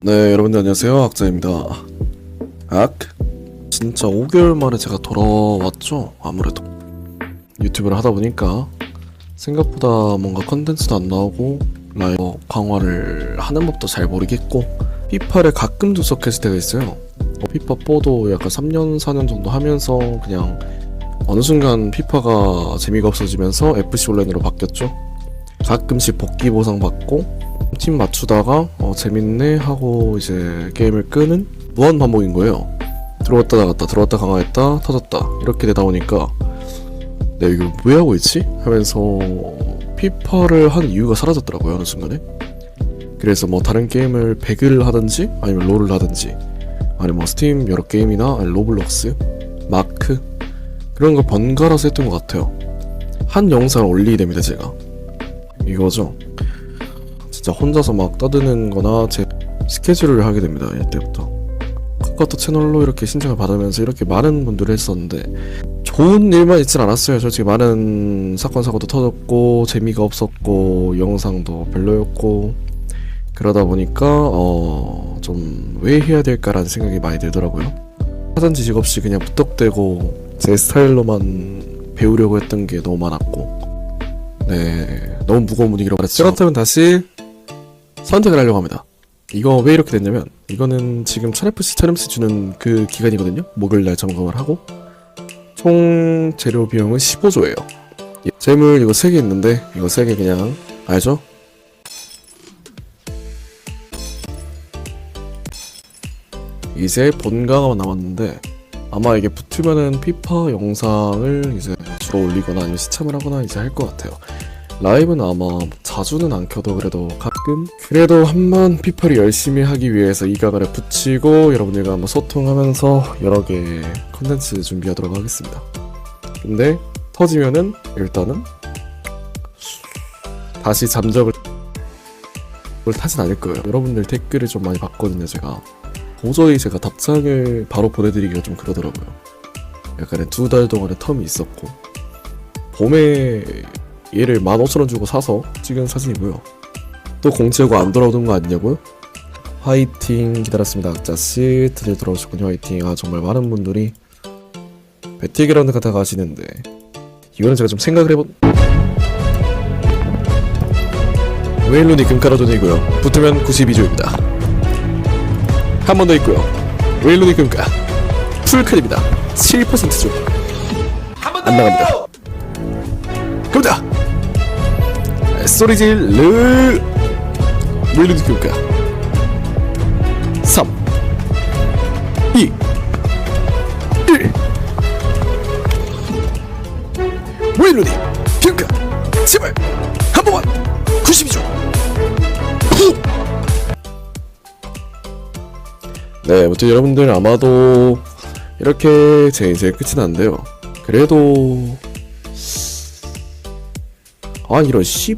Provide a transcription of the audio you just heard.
네, 여러분들 안녕하세요. 학자입니다. 악? 진짜 5개월 만에 제가 돌아왔죠? 아무래도. 유튜브를 하다 보니까 생각보다 뭔가 컨텐츠도 안 나오고 라이브 강화를 하는 법도 잘 모르겠고 피파를 가끔 두석했을 때가 있어요. 어, 피파 4도 약간 3년, 4년 정도 하면서 그냥 어느 순간 피파가 재미가 없어지면서 FC 온라인으로 바뀌었죠. 가끔씩 복귀 보상 받고 팀 맞추다가 어, 재밌네 하고 이제 게임을 끄는 무한 반복인 거예요. 들어왔다 나갔다 들어왔다 강화했다 터졌다 이렇게 되다 보니까 내가 이걸 왜 하고 있지? 하면서 피파를 한 이유가 사라졌더라고요 어느 순간에. 그래서 뭐 다른 게임을 배그를 하든지 아니면 롤을 하든지 아니면 뭐 스팀 여러 게임이나 로블록스 마크 그런 걸 번갈아서 했던 것 같아요. 한 영상을 올리게 됩니다 제가 이거죠. 진짜 혼자서 막 떠드는 거나 제 스케줄을 하게 됩니다. 이때부터. 카카오톡 채널로 이렇게 신청을 받으면서 이렇게 많은 분들을 했었는데 좋은 일만 있진 않았어요. 솔직히 많은 사건 사고도 터졌고 재미가 없었고 영상도 별로였고 그러다 보니까 어 좀 왜 해야 될까라는 생각이 많이 들더라고요. 하던 지식 없이 그냥 무턱대고 제 스타일로만 배우려고 했던 게 너무 많았고 네 너무 무거운 분위기로 말했죠. 그렇다면 다시 선택을 하려고 합니다. 이거 왜 이렇게 됐냐면 이거는 지금 1000FC 1000MC 주는 그 기간이거든요. 목요일날 점검을 하고 총 재료 비용은 15조예요. 재물 이거 3개 있는데 이거 3개 그냥 알죠? 이제 본강화만 남았는데 아마 이게 붙으면은 피파 영상을 이제 주로 올리거나 아니면 시참을 하거나 이제 할 것 같아요. 라이브는 아마 자주는 안 켜도 그래도 가끔 그래도 한번 피파를 열심히 하기 위해서 이 가가를 붙이고 여러분들과 한번 소통하면서 여러 개 컨텐츠 준비하도록 하겠습니다. 근데 터지면은 일단은 다시 잠적을 타진 않을 거예요. 여러분들 댓글을 좀 많이 봤거든요, 제가. 도저히 제가 답장을 바로 보내드리기가 좀 그러더라고요. 약간의 두 달 동안의 텀이 있었고 봄에 얘를 15,000원 주고 사서 찍은 사진이고요. 또 공지하고 안 돌아오는 거 아니냐고요? 화이팅! 기다렸습니다. 악자씨 드디어 돌아오셨군요. 화이팅! 아 정말 많은 분들이 배틀그라운드 갔다 가시는데 이거는 제가 좀 생각을 해본 웨일룬이 금가라돈이고요. 붙으면 92조입니다. 한 번 더 있고요. 웨일룬이 금가. 풀클입니다. 7%죠. 안 나갑니다. 갑니다 소리 질르. 웨일룬이 금가 3 2 1 웨일룬이 금가 제발. 한 번만. 92조 네, 아무튼 여러분들 아마도 이렇게 제 인생 끝이 난데요. 그래도 아 이런 씨